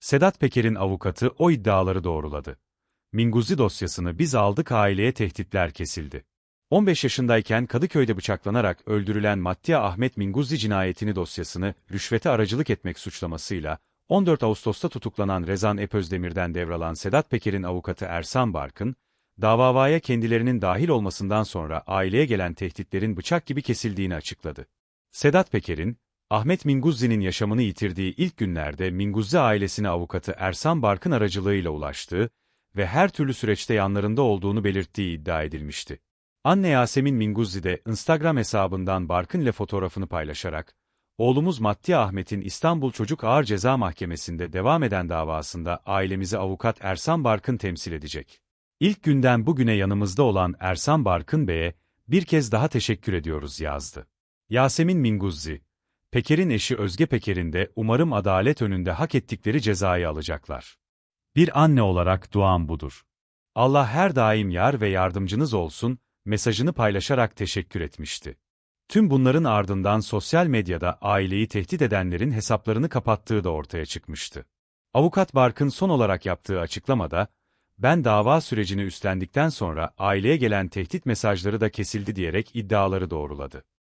Sedat Peker'in avukatı o iddiaları doğruladı. Minguzi dosyasını biz aldık aileye tehditler kesildi. 15 yaşındayken Kadıköy'de bıçaklanarak öldürülen Mattia Ahmet Minguzi cinayetini dosyasını rüşvete aracılık etmek suçlamasıyla 14 Ağustos'ta tutuklanan Rezan Epözdemir'den devralan Sedat Peker'in avukatı Ersan Barkın, davavaya kendilerinin dahil olmasından sonra aileye gelen tehditlerin bıçak gibi kesildiğini açıkladı. Sedat Peker'in, Ahmet Minguzzi'nin yaşamını yitirdiği ilk günlerde Minguzzi ailesine avukatı Ersan Barkın aracılığıyla ulaştığı ve her türlü süreçte yanlarında olduğunu belirttiği iddia edilmişti. Anne Yasemin Minguzzi de Instagram hesabından Barkın ile fotoğrafını paylaşarak, oğlumuz Mattia Ahmet'in İstanbul Çocuk Ağır Ceza Mahkemesi'nde devam eden davasında ailemizi avukat Ersan Barkın temsil edecek. İlk günden bugüne yanımızda olan Ersan Barkın Bey'e bir kez daha teşekkür ediyoruz yazdı. Yasemin Minguzzi, Peker'in eşi Özge Peker'in de umarım adalet önünde hak ettikleri cezayı alacaklar. Bir anne olarak duam budur. Allah her daim yar ve yardımcınız olsun, mesajını paylaşarak teşekkür etmişti. Tüm bunların ardından sosyal medyada aileyi tehdit edenlerin hesaplarını kapattığı da ortaya çıkmıştı. Avukat Barkın son olarak yaptığı açıklamada, ben dava sürecini üstlendikten sonra aileye gelen tehdit mesajları da kesildi diyerek iddiaları doğruladı.